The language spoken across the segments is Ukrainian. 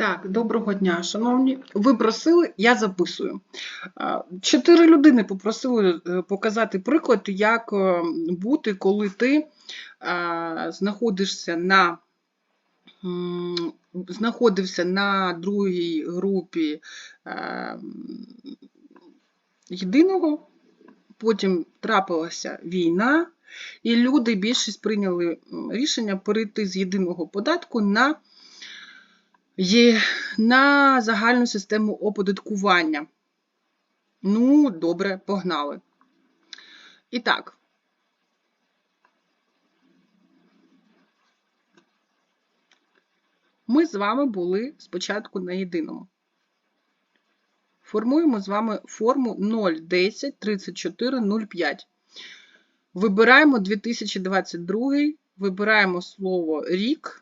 Так, доброго дня, шановні. Ви просили, я записую. Чотири людини попросили е, показати приклад, як е, бути, коли ти знаходишся на знаходився на другій групі е, єдиного, потім трапилася війна, і люди більшість прийняли рішення перейти з єдиного податку на є на загальну систему оподаткування. Ну, добре, погнали. І так. Ми з вами були спочатку на єдиному. Формуємо з вами форму 010 34 05. Вибираємо 2022, вибираємо слово рік.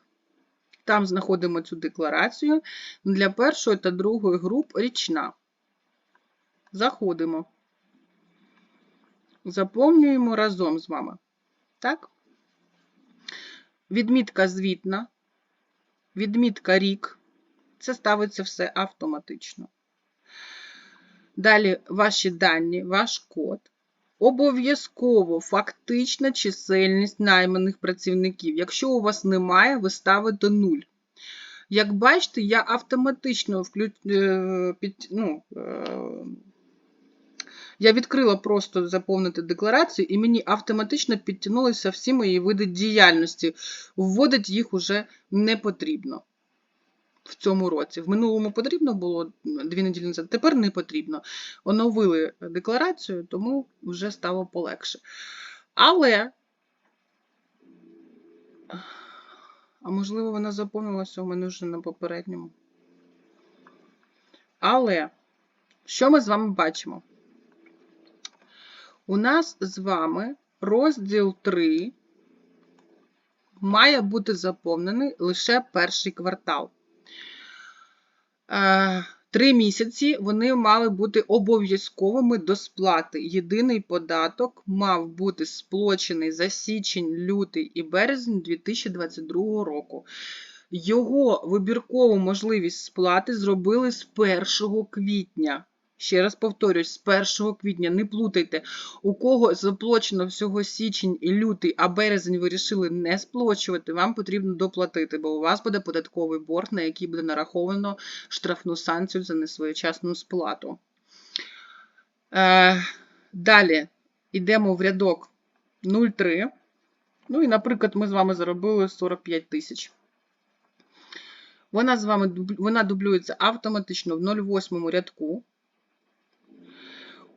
Там знаходимо цю декларацію. Для першої та другої груп річна. Заходимо. Заповнюємо разом з вами. Так? Відмітка звітна, відмітка рік. Це ставиться все автоматично. Далі ваші дані, ваш код. Обов'язково фактична чисельність найманих працівників. Якщо у вас немає, ви ставите 0. Як бачите, я автоматично вклю... е, під... ну, е, я відкрила просто заповнити декларацію, і мені автоматично підтягнулися всі мої види діяльності. Вводити їх уже не потрібно в цьому році. В минулому потрібно було дві неділі назад, тепер не потрібно. Оновили декларацію, тому вже стало полегше. Але, а можливо, вона заповнилася у мене вже на попередньому. Але, що ми з вами бачимо? У нас з вами розділ 3 має бути заповнений лише перший квартал. Е, Три місяці вони мали бути обов'язковими до сплати. Єдиний податок мав бути сплочений за січень, лютий і березень 2022 року. Його вибіркову можливість сплати зробили з 1 квітня. Ще раз повторюсь, з 1 квітня не плутайте, у кого заплачено всього січень і лютий, а березень вирішили не сплачувати, вам потрібно доплатити, бо у вас буде податковий борг, на який буде нараховано штрафну санкцію за несвоєчасну сплату. Е, Далі йдемо в рядок 0,3. Ну і, наприклад, ми з вами заробили 45 тисяч. Вона з вами вона дублюється автоматично в 0,8 рядку.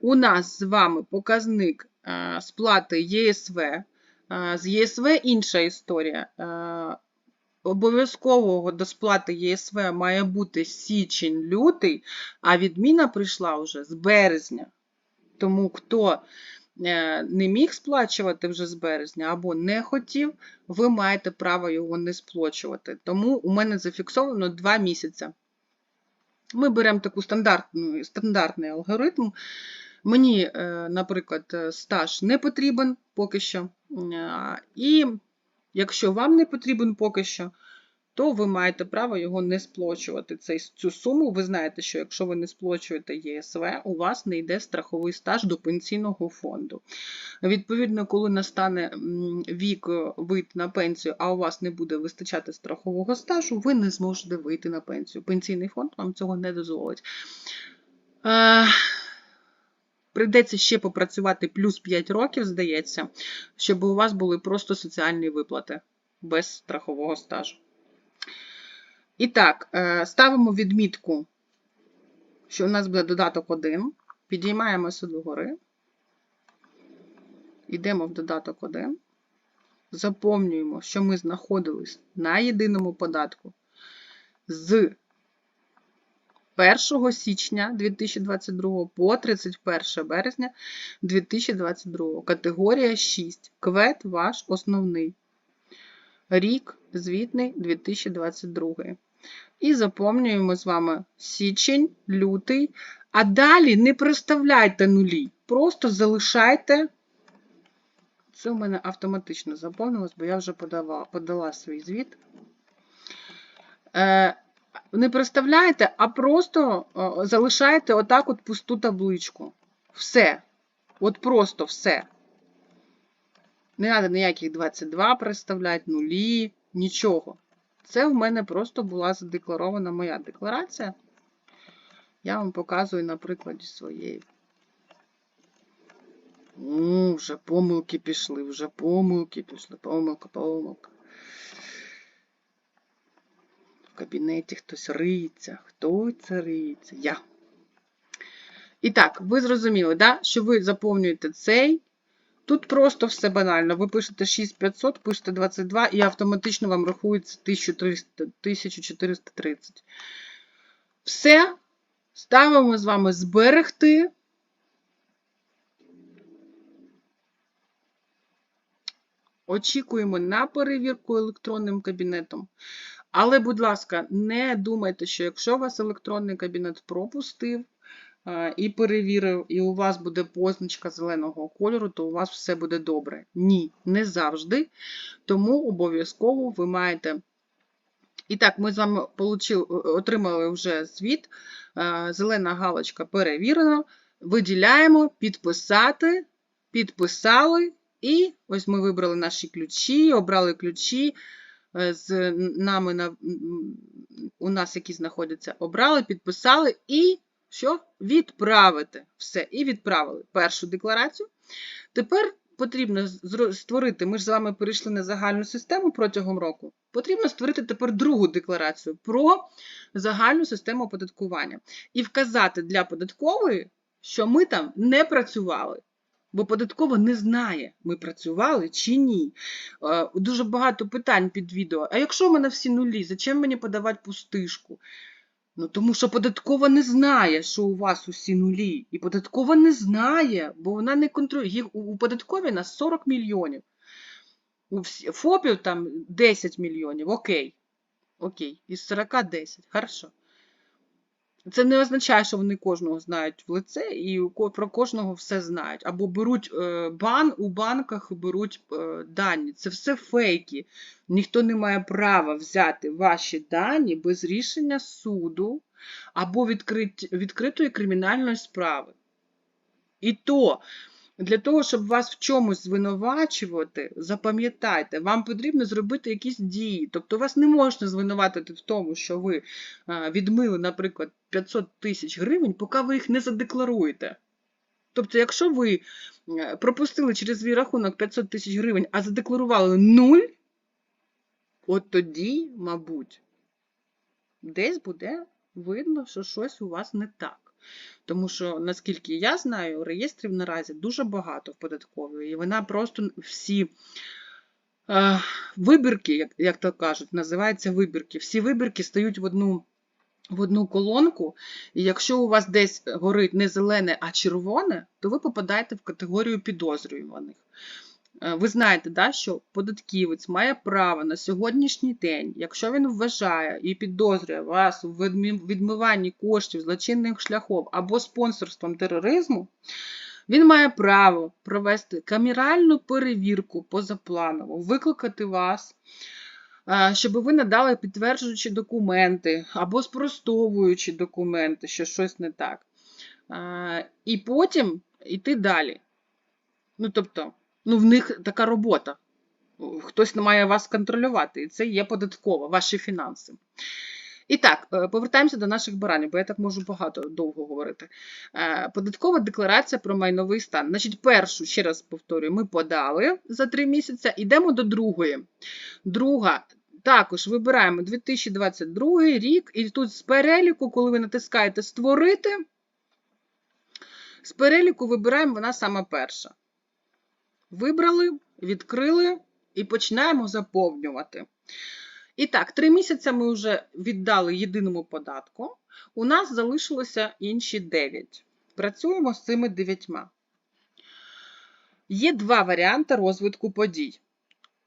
У нас з вами показник е, сплати ЄСВ. Е, з ЄСВ інша історія. Е, обов'язкового до сплати ЄСВ має бути січень-лютий, а відміна прийшла вже з березня. Тому хто не міг сплачувати вже з березня або не хотів, ви маєте право його не сплачувати. Тому у мене зафіксовано 2 місяці. Ми беремо таку стандартний алгоритм. Мені, е, наприклад, е, стаж не потрібен поки що. І якщо вам не потрібен поки що, то ви маєте право його не сплачувати. Цю суму. Ви знаєте, що якщо ви не сплачуєте ЄСВ, у вас не йде страховий стаж до пенсійного фонду. Відповідно, коли настане вік е, вийти на пенсію, а у вас не буде вистачати страхового стажу, ви не зможете вийти на пенсію. Пенсійний фонд вам цього не дозволить. Прийдеться ще попрацювати плюс 5 років, здається, щоб у вас були просто соціальні виплати без страхового стажу. І так, е, ставимо відмітку, що у нас буде додаток 1. Підіймаємося догори. Йдемо в додаток 1. Заповнюємо, що ми знаходились на єдиному податку з 1 січня 2022 по 31 березня 2022. Категорія 6. Квет ваш основний. Рік звітний 2022. І заповнюємо з вами січень, лютий. А далі не проставляйте нулі. Просто залишайте. Це у мене автоматично заповнилось, бо я вже подала, подала свій звіт. Е, не представляєте, а просто залишаєте отак от пусту табличку. Все. От просто все. Не треба ніяких 22 представляти, нулі, нічого. Це в мене просто була задекларована моя декларація. Я вам показую на прикладі своєї. О, вже помилки пішли, вже помилки пішли, помилка, помилка. В кабінеті хтось риється. Хто це риється? Я. І так, ви зрозуміли, да? що ви заповнюєте цей. Тут просто все банально. Ви пишете 6500, пишете 22 і автоматично вам рахується 1300, 1430. Все. Ставимо з вами зберегти. Очікуємо на перевірку електронним кабінетом. Але, будь ласка, не думайте, що якщо вас електронний кабінет пропустив е, і перевірив, і у вас буде позначка зеленого кольору, то у вас все буде добре. Ні, не завжди. Тому обов'язково ви маєте. І так, ми з вами отримали вже звіт. Е, Зелена галочка перевірена. Виділяємо, підписати, підписали. І ось ми вибрали наші ключі, обрали ключі з нами на, у нас, які знаходяться, обрали, підписали і що? Відправити. Все, і відправили першу декларацію. Тепер потрібно створити, ми ж з вами перейшли на загальну систему протягом року. Потрібно створити тепер другу декларацію про загальну систему оподаткування і вказати для податкової, що ми там не працювали. Бо податкова не знає, ми працювали чи ні. Е, Дуже багато питань під відео. А якщо в мене всі нулі, зачем мені подавати пустишку? Ну, тому що податкова не знає, що у вас усі нулі. І податкова не знає, бо вона не контролює. У податковій нас 40 мільйонів. У ФОПів там 10 мільйонів. Окей. Окей. Із 40 10. Хорошо. Це не означає, що вони кожного знають в лице і про кожного все знають. Або беруть е, бан у банках беруть е, дані. Це все фейки. Ніхто не має права взяти ваші дані без рішення суду або відкрит... відкритої кримінальної справи. І то для того, щоб вас в чомусь звинувачувати, запам'ятайте, вам потрібно зробити якісь дії. Тобто вас не можна звинуватити в тому, що ви е, відмили, наприклад, 500 тисяч гривень, поки ви їх не задекларуєте. Тобто, якщо ви е, пропустили через свій рахунок 500 тисяч гривень, а задекларували нуль, от тоді, мабуть, десь буде видно, що щось у вас не так. Тому що, наскільки я знаю, реєстрів наразі дуже багато в податковій, і вона просто всі е, вибірки, як, як то кажуть, називаються вибірки. Всі вибірки стають в одну, в одну колонку, і якщо у вас десь горить не зелене, а червоне, то ви попадаєте в категорію підозрюваних. Е, Ви знаєте, да, що податківець має право на сьогоднішній день, якщо він вважає і підозрює вас у відмиванні коштів злочинних шляхом або спонсорством тероризму, він має право провести камеральну перевірку позапланово, викликати вас, е, щоб ви надали підтверджуючі документи або спростовуючі документи, що щось не так. Е, І потім йти далі. Ну, тобто, ну, в них така робота. Хтось не має вас контролювати, і це є податково, ваші фінанси. І так, е, повертаємося до наших баранів, бо я так можу багато довго говорити. Е, Податкова декларація про майновий стан. Значить, першу, ще раз повторюю, ми подали за три місяці, йдемо до другої. Друга. Також вибираємо 2022 рік, і тут з переліку, коли ви натискаєте Створити, з переліку вибираємо вона сама перша. Вибрали, відкрили і починаємо заповнювати. І так, три місяці ми вже віддали єдиному податку. У нас залишилося інші 9. Працюємо з цими 9. Є два варіанти розвитку подій.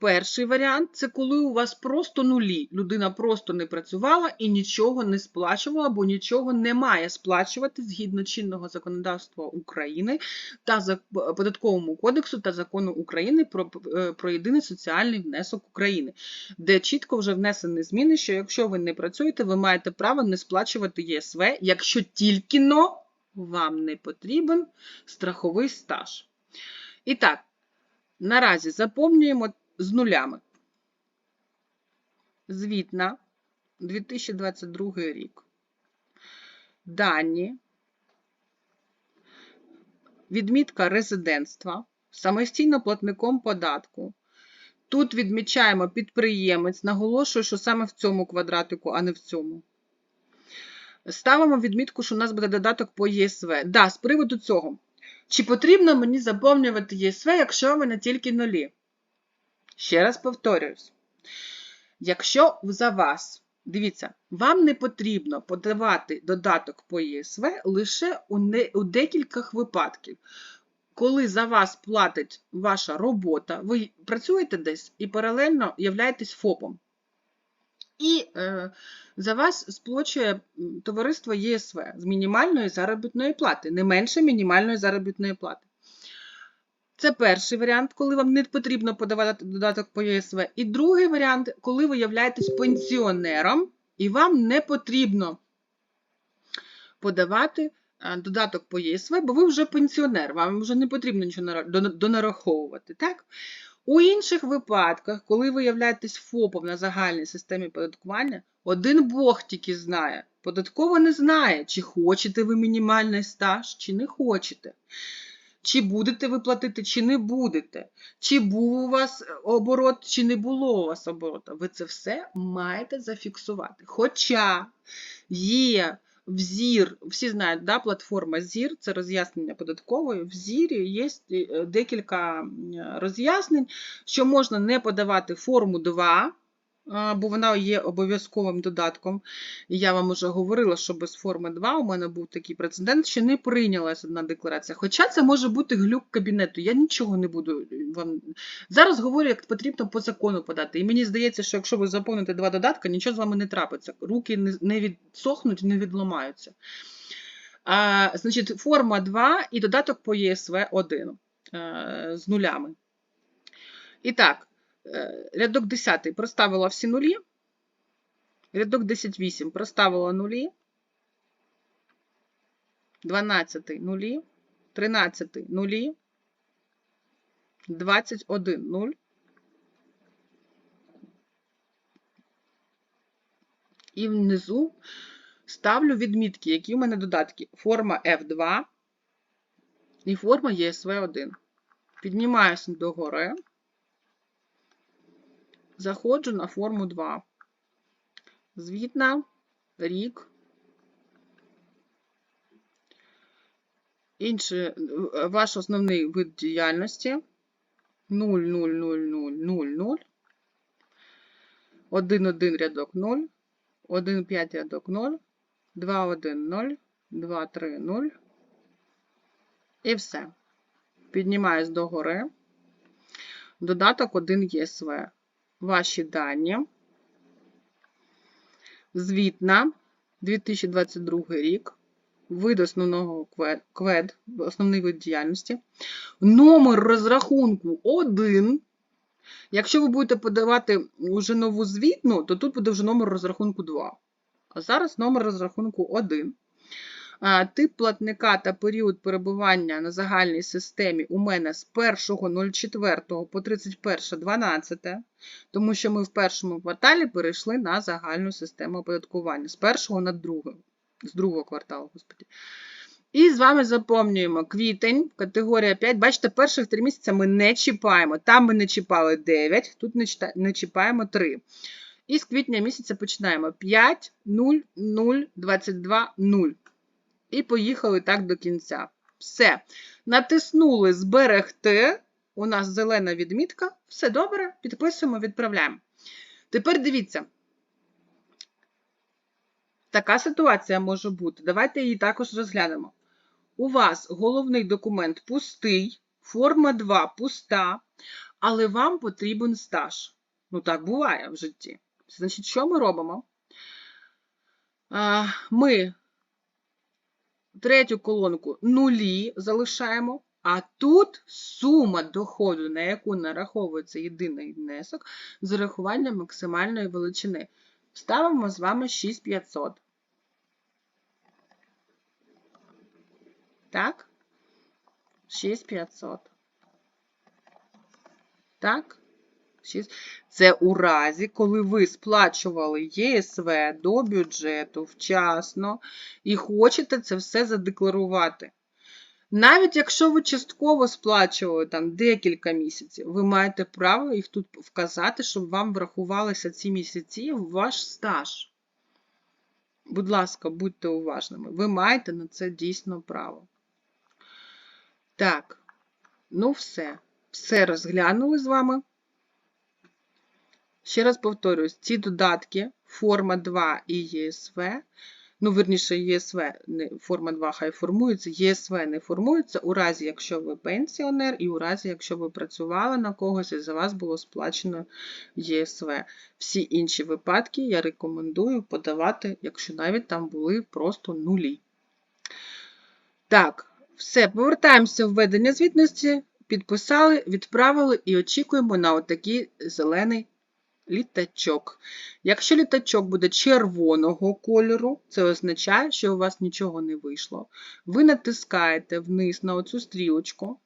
Перший варіант це коли у вас просто нулі. Людина просто не працювала і нічого не сплачувала, або нічого не має сплачувати згідно чинного законодавства України та податковому кодексу та закону України про, е, про єдиний соціальний внесок України, де чітко вже внесені зміни, що якщо ви не працюєте, ви маєте право не сплачувати ЄСВ, якщо тільки но вам не потрібен страховий стаж. І так, наразі заповнюємо з нулями. Звітна 2022 рік. Дані. Відмітка резидентства. Самостійно платником податку. Тут відмічаємо підприємець. Наголошую, що саме в цьому квадратику, а не в цьому. Ставимо відмітку, що у нас буде додаток по ЄСВ. Да, з приводу цього. Чи потрібно мені заповнювати ЄСВ, якщо в мене тільки нулі? Ще раз повторююсь. Якщо за вас, дивіться, вам не потрібно подавати додаток по ЄСВ лише у, не, у декількох випадків. Коли за вас платить ваша робота, ви працюєте десь і паралельно являєтесь ФОПом. І е, за вас сплачує товариство ЄСВ з мінімальної заробітної плати, не менше мінімальної заробітної плати. Це перший варіант, коли вам не потрібно подавати додаток по ЄСВ. І другий варіант, коли ви являєтесь пенсіонером, і вам не потрібно подавати додаток по ЄСВ, бо ви вже пенсіонер, вам вже не потрібно нічого донараховувати. Так? У інших випадках, коли ви являєтесь ФОПом на загальній системі податкування, один Бог тільки знає, податково не знає, чи хочете ви мінімальний стаж, чи не хочете. Чи будете ви платити, чи не будете, чи був у вас оборот, чи не було у вас оборота. Ви це все маєте зафіксувати. Хоча є взір, всі знають, да, платформа ЗІР це роз'яснення податкової. В зірі є е, декілька роз'яснень, що можна не подавати форму 2 бо вона є обов'язковим додатком. Я вам вже говорила, що без форми 2 у мене був такий прецедент, що не прийнялася одна декларація. Хоча це може бути глюк кабінету. Я нічого не буду вам. Зараз говорю, як потрібно по закону подати. І мені здається, що якщо ви заповните два додатки, нічого з вами не трапиться. Руки не відсохнуть, не відломаються. А, Значить, форма 2 і додаток по ЄСВ 1 з нулями. І так. Е, рядок 10 проставила всі нулі. Рядок 10,8 проставила нулі. 12 нулі. 13 нулі. 21 0. І внизу ставлю відмітки, які в мене додатки. Форма F2 і форма ESV1. Піднімаюся догори заходжу на форму 2. Звітна, рік. Інший ваш основний вид діяльності 0, 0, 0, 0, 0, 0. 1, 1 рядок 0, 1, 5 рядок 0, 2, 1, 0, 2, 3, 0. І все. Піднімаюсь догори. Додаток 1 ЄСВ ваші дані. Звітна 2022 рік. Вид основного квед, основний вид діяльності. Номер розрахунку 1. Якщо ви будете подавати вже нову звітну, то тут буде вже номер розрахунку 2. А зараз номер розрахунку 1. Тип платника та період перебування на загальній системі у мене з 1.04 по 31.12, тому що ми в першому кварталі перейшли на загальну систему оподаткування з першого на другий, з другого кварталу, господі. І з вами заповнюємо квітень, категорія 5. Бачите, перших 3 місяці ми не чіпаємо. Там ми не чіпали 9, тут не чіпаємо 3. І з квітня місяця починаємо 5, 0, 0, 22, 0. І поїхали так до кінця. Все. Натиснули зберегти. У нас зелена відмітка. Все добре, підписуємо, відправляємо. Тепер дивіться. Така ситуація може бути. Давайте її також розглянемо. У вас головний документ пустий, форма 2 пуста, але вам потрібен стаж. Ну, так буває в житті. Значить, що ми робимо? Ми третю колонку нулі залишаємо, а тут сума доходу, на яку нараховується єдиний внесок з урахуванням максимальної величини. Ставимо з вами 6500. Так? 6500. Так? 6. Це у разі, коли ви сплачували ЄСВ до бюджету вчасно і хочете це все задекларувати. Навіть якщо ви частково сплачували там декілька місяців, ви маєте право їх тут вказати, щоб вам врахувалися ці місяці в ваш стаж. Будь ласка, будьте уважними. Ви маєте на це дійсно право. Так, ну все. Все розглянули з вами. Ще раз повторюсь, ці додатки, форма 2 і ЄСВ, ну, верніше, ЄСВ, не, форма 2 хай формується, ЄСВ не формується у разі, якщо ви пенсіонер, і у разі, якщо ви працювали на когось і за вас було сплачено ЄСВ. Всі інші випадки я рекомендую подавати, якщо навіть там були просто нулі. Так, все, повертаємося в введення звітності, підписали, відправили і очікуємо на отакий зелений літачок. Якщо літачок буде червоного кольору, це означає, що у вас нічого не вийшло. Ви натискаєте вниз на оцю стрілочку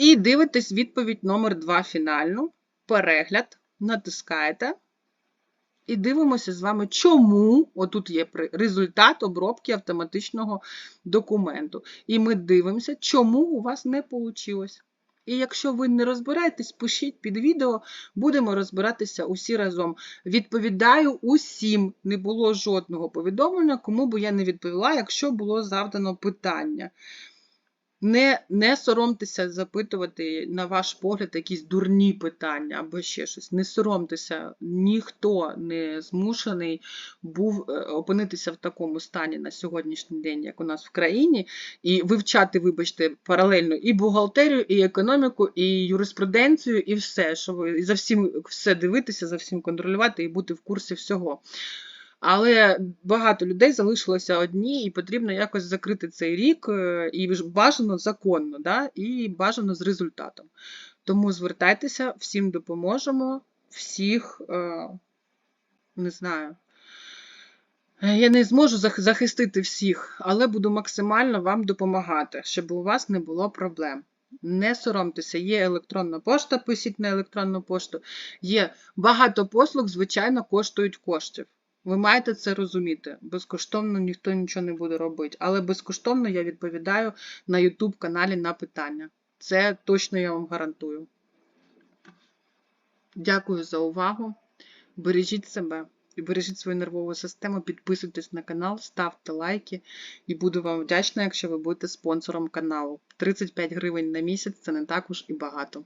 і дивитесь відповідь номер 2 фінальну. Перегляд, натискаєте. І дивимося з вами, чому отут є результат обробки автоматичного документу. І ми дивимося, чому у вас не вийшло. І якщо ви не розбираєтесь, пишіть під відео, будемо розбиратися усі разом. Відповідаю усім, не було жодного повідомлення, кому би я не відповіла, якщо було завдано питання. Не не соромтеся запитувати, на ваш погляд, якісь дурні питання або ще щось. Не соромтеся, ніхто не змушений був е, опинитися в такому стані на сьогоднішній день, як у нас в країні, і вивчати, вибачте, паралельно і бухгалтерію, і економіку, і юриспруденцію, і все, що ви і за всім все дивитися, за всім контролювати і бути в курсі всього. Але багато людей залишилося одні, і потрібно якось закрити цей рік, е, і бажано законно, да? і бажано з результатом. Тому звертайтеся, всім допоможемо, всіх, е, не знаю. Я не зможу захистити всіх, але буду максимально вам допомагати, щоб у вас не було проблем. Не соромтеся, є електронна пошта, пишіть на електронну пошту. Є багато послуг, звичайно, коштують коштів. Ви маєте це розуміти. Безкоштовно ніхто нічого не буде робити. Але безкоштовно я відповідаю на YouTube каналі на питання. Це точно я вам гарантую. Дякую за увагу. Бережіть себе і бережіть свою нервову систему, підписуйтесь на канал, ставте лайки і буду вам вдячна, якщо ви будете спонсором каналу. 35 гривень на місяць це не також і багато.